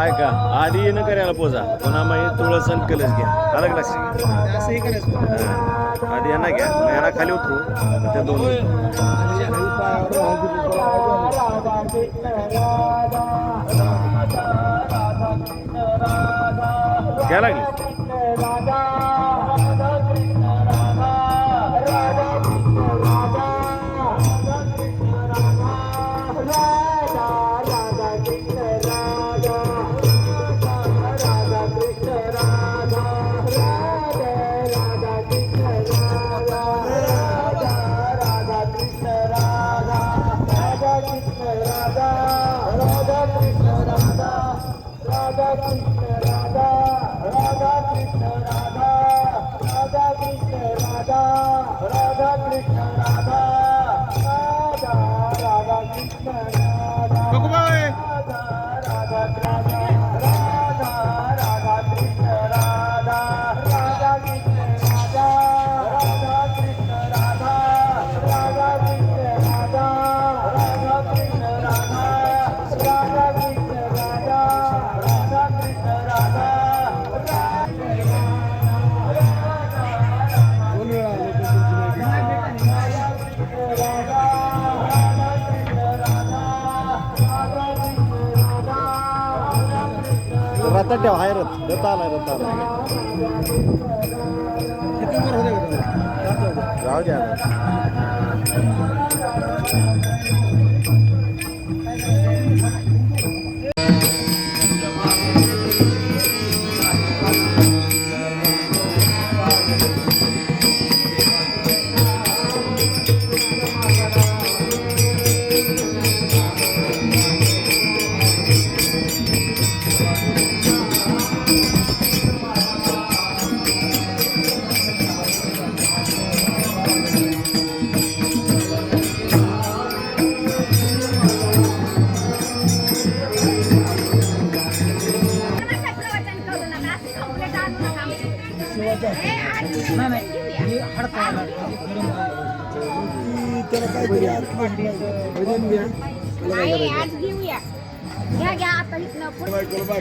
ऐका आधी येणं करायला पोजा पुन्हा मग तुळस आणि कलश घ्या अलग लक्षात असंही करायचं हा. आधी यांना घ्या मग यांना खाली उतरू त्या दोन घ्या लागली ಗತ್ತ ಟ್ಯಾವ ಹಾಯ್ ಇರತ್ತೆ ಗತ್ತ ಅಲ್ಲ ಇರತ್ತ ಅಲ್ಲ ಯಾವುದೇ ಅಲ್ಲ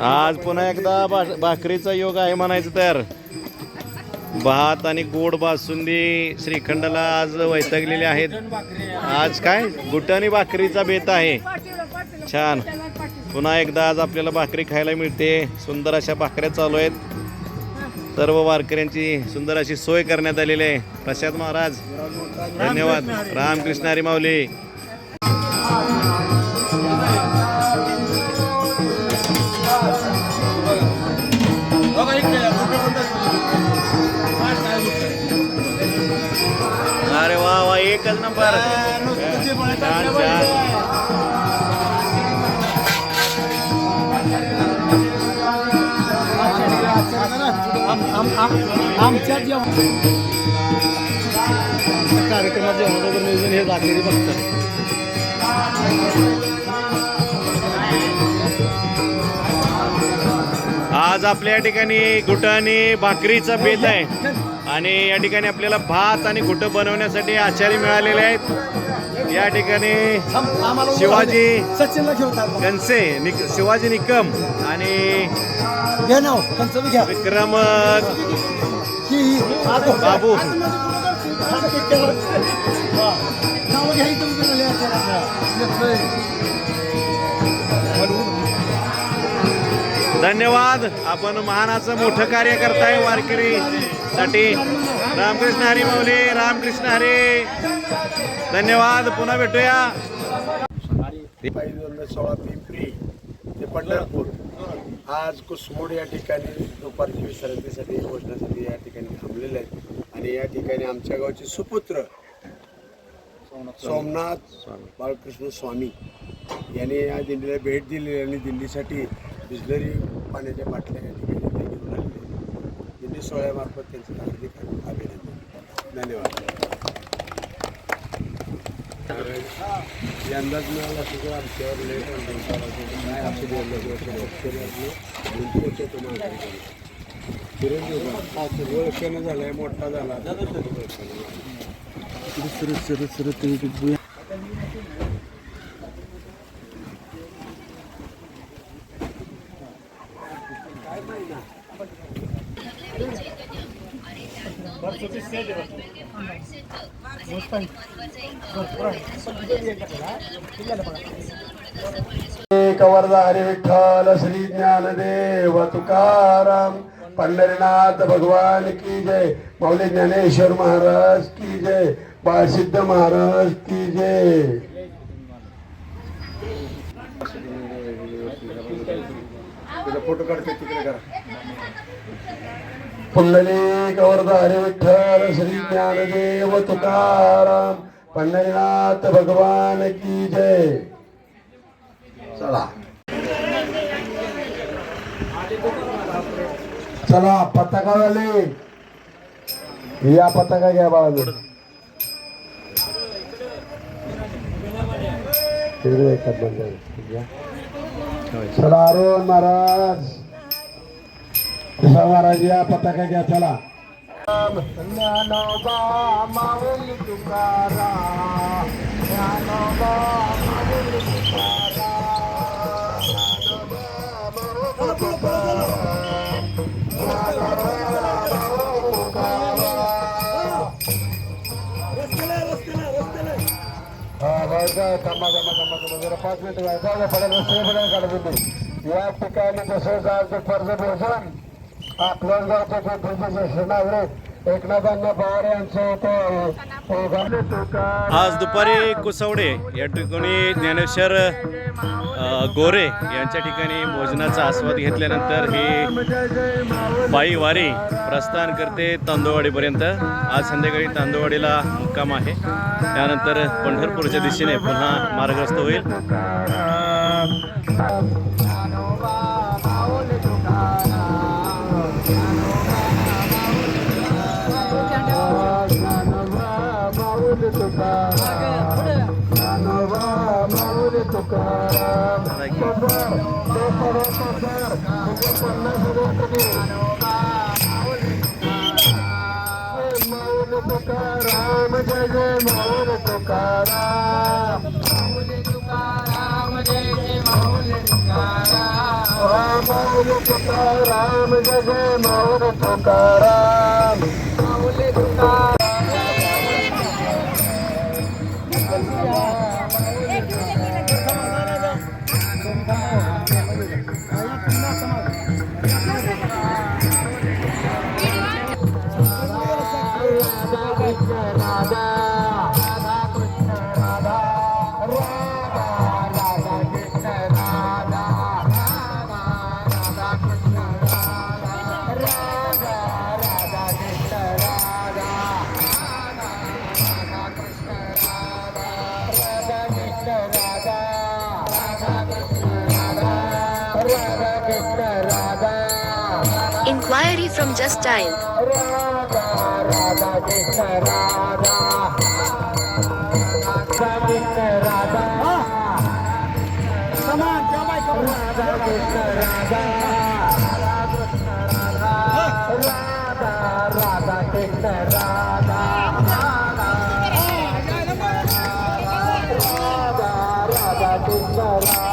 आज पुन्हा एकदा भा- भाकरीचा योग आहे म्हणायचं तर. भात आणि गोड बासुंदी श्रीखंडाला आज वैतागलेले आहेत. आज काय? गुटाणी भाकरीचा बेत आहे. छान. पुन्हा एकदा आज आपल्याला भाकरी खायला मिळते. सुंदर अशा भाकऱ्या चालू आहेत. सर्व वारकऱ्यांची सुंदर अशी सोय करण्यात आलेली आहे. प्रसाद महाराज धन्यवाद. रामकृष्ण हरी माऊली? अरे वा वा एकच नंबर. छान छान. आम- आमच्या नियोजन हे दाखलेली बघतात. आज आपल्या या ठिकाणी घुटाने भाकरीचा बेत आहे. आणि या ठिकाणी आपल्याला भात आणि घुटं बनवण्यासाठी आचारी मिळालेले आहेत. या ठिकाणी शिवाजी. सचिनला गणसे निक शिवाजी निकम आणि घ्या नाव त्यांचं बी घ्या. विक्रम ही ही. बाबू. नावं घ्या धन्यवाद. आपण महानाचं मोठं कार्य करताय वारकरी. साठी रामकृष्ण हरी माऊली रामकृष्ण हरी. धन्यवाद. पुन्हा भेटूया. पाहिजे सोळा पिंपरी ते पंढरपूर. आज कुसमोड या ठिकाणी दुपारची विश्रांतीसाठी भोजनासाठी या ठिकाणी थांबलेले आहेत. आणि या ठिकाणी आमच्या गावचे सुपुत्र सोमनाथ बाळकृष्ण स्वामी यांनी या दिंडीला भेट दिली आणि दिंडीसाठी बिजलरी पाण्याच्या बाटल्या या ठिकाणी ते घेऊन आले. दिंडी सोहळ्यामार्फत त्यांचं हार्दिक अभिनंदन धन्यवाद. यंदाच मिळाला तुझं आमच्यावर लेट आणि काय असू दे यंदा दिवस वर्षानं झालं. आहे मोठा झाला कवर्धा हरे श्री ज्ञानदेव तुकाराम पंढरीनाथ भगवान की जय मौली ज्ञानेश्वर महाराज की जय बाळसिद्ध महाराज की जय. फोटो काढते तिकडे करा. पुंडलिक वरदा विठ्ठल श्री ज्ञानदेव तुकाराम पंढरीनाथ भगवान की जय। चला। चला पताकावाले या पताका घ्या बाळा चला अरुण महाराज. महाराज या पताका घ्या चला. ज्ञानोबा माऊली तुकाराम ज्ञानोबा माऊली पाच मिनिट या ठिकाणी तसंच आज कर्ज भोजन नागरिक एकनाथांना पवार यांचं इथं आज दुपारी कुसवडे या ठिकाणी ज्ञानेश्वर गोरे यांच्या ठिकाणी भोजनाचा आस्वाद घेतल्यानंतर ही पायी वारी प्रस्थान करते तांदूळवाडीपर्यंत. आज संध्याकाळी तांदूळवाडीला मुक्काम आहे. त्यानंतर पंढरपूरच्या दिशेने पुन्हा मार्गस्थ होईल. तुकाराम जय जय मौल तुकाराम. मौल तुकाराम जय जय माऊल Tukaram. Inquiry from Just Giant. Radha Radha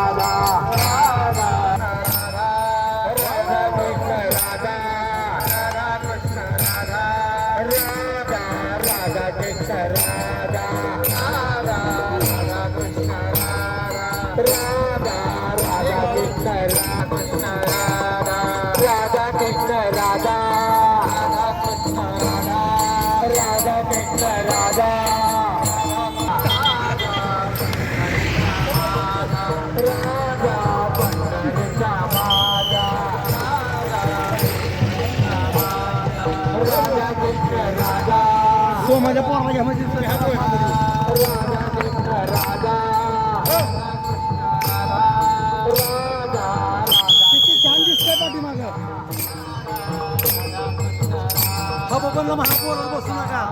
किती छान दिसतंय पाठीमाग हा बघा मग हा पोरत बसू नका